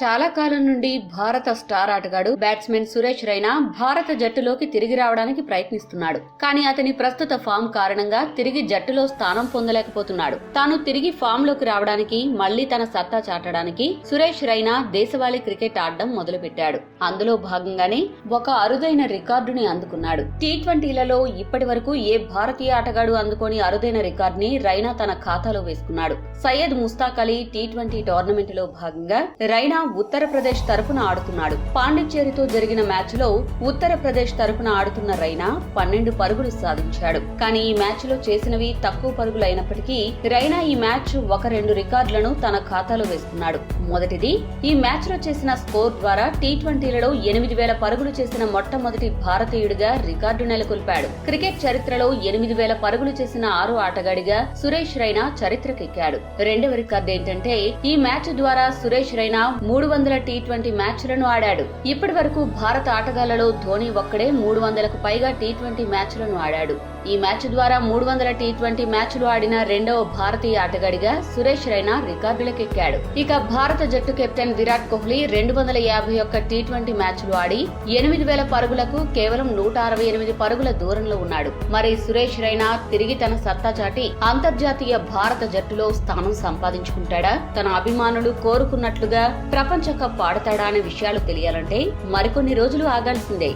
చాలా కాలం నుండి భారత స్టార్ ఆటగాడు బ్యాట్స్మెన్ సురేష్ రైనా భారత జట్టులోకి తిరిగి రావడానికి ప్రయత్నిస్తున్నాడు. కానీ అతని ప్రస్తుత ఫామ్ కారణంగా తిరిగి జట్టులో స్థానం పొందలేకపోతున్నాడు. తాను తిరిగి ఫామ్లోకి రావడానికి మళ్ళీ తన సత్తా చాటడానికి సురేష్ రైనా దేశవాళీ క్రికెట్ ఆడడం మొదలుపెట్టాడు. అందులో భాగంగానే ఒక అరుదైన రికార్డుని అందుకున్నాడు. టీ ట్వంటీలలో ఇప్పటి వరకు ఏ భారతీయ ఆటగాడు అందుకోని అరుదైన రికార్డుని రైనా తన ఖాతాలో వేసుకున్నాడు. సయ్యద్ ముస్తాక్ అలీ టీ ట్వంటీ టోర్నమెంట్లో భాగంగా రైనా ఉత్తరప్రదేశ్ తరపున ఆడుతున్నాడు. పాండిచ్చేరితో జరిగిన మ్యాచ్లో ఉత్తరప్రదేశ్ తరపున ఆడుతున్న రైనా పన్నెండు పరుగులు సాధించాడు. కానీ ఈ మ్యాచ్లో చేసినవి తక్కువ పరుగులు అయినప్పటికీ రైనా ఈ మ్యాచ్ ఒక రెండు రికార్డులను తన ఖాతాలో వేసుకున్నాడు. మొదటిది ఈ మ్యాచ్లో చేసిన స్కోర్ ద్వారా టీ ట్వంటీలలో ఎనిమిది వేల పరుగులు చేసిన మొట్టమొదటి భారతీయుడిగా రికార్డు నెలకొల్పాడు. క్రికెట్ చరిత్రలో ఎనిమిది వేల పరుగులు చేసిన ఆరో ఆటగాడిగా సురేష్ రైనా చరిత్రకెక్కాడు. రెండవ రికార్డు ఏంటంటే ఈ మ్యాచ్ ద్వారా సురేష్ రైనా మూడు మూడు వందల టీ ట్వంటీ మ్యాచ్లను ఆడాడు. ఇప్పటి వరకు భారత ఆటగాళ్ళలో ధోని ఒక్కడే మూడు వందలకు పైగా టీ ట్వంటీ మ్యాచ్లను ఆడాడు. ఈ మ్యాచ్ ద్వారా మూడు వందల టీ ట్వంటీ మ్యాచ్లు ఆడిన రెండవ భారతీయ ఆటగాడిగా సురేష్ రైనా రికార్డులకెక్కాడు. ఇక భారత జట్టు కెప్టెన్ విరాట్ కోహ్లీ రెండు వందల యాభై ఒక్క టీ ట్వంటీ మ్యాచ్లు ఆడి ఎనిమిది వేల పరుగులకు కేవలం నూట అరవై ఎనిమిది పరుగుల దూరంలో ఉన్నాడు. మరి సురేష్ రైనా తిరిగి తన సత్తా చాటి అంతర్జాతీయ భారత జట్టులో స్థానం సంపాదించుకుంటాడా? తన అభిమానులు కోరుకున్నట్లుగా ప్రపంచ కప్ ఆడతాడా అనే విషయాలు తెలియాలంటే మరికొన్ని రోజులు ఆగాల్సిందే.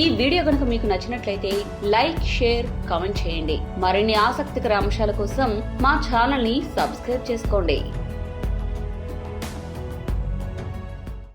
ఈ వీడియో కనుక మీకు నచ్చినట్లయితే లైక్ షేర్ కామెంట్ చేయండి. మరిన్ని ఆసక్తికర అంశాల కోసం మా ఛానల్ని సబ్స్క్రైబ్ చేసుకోండి.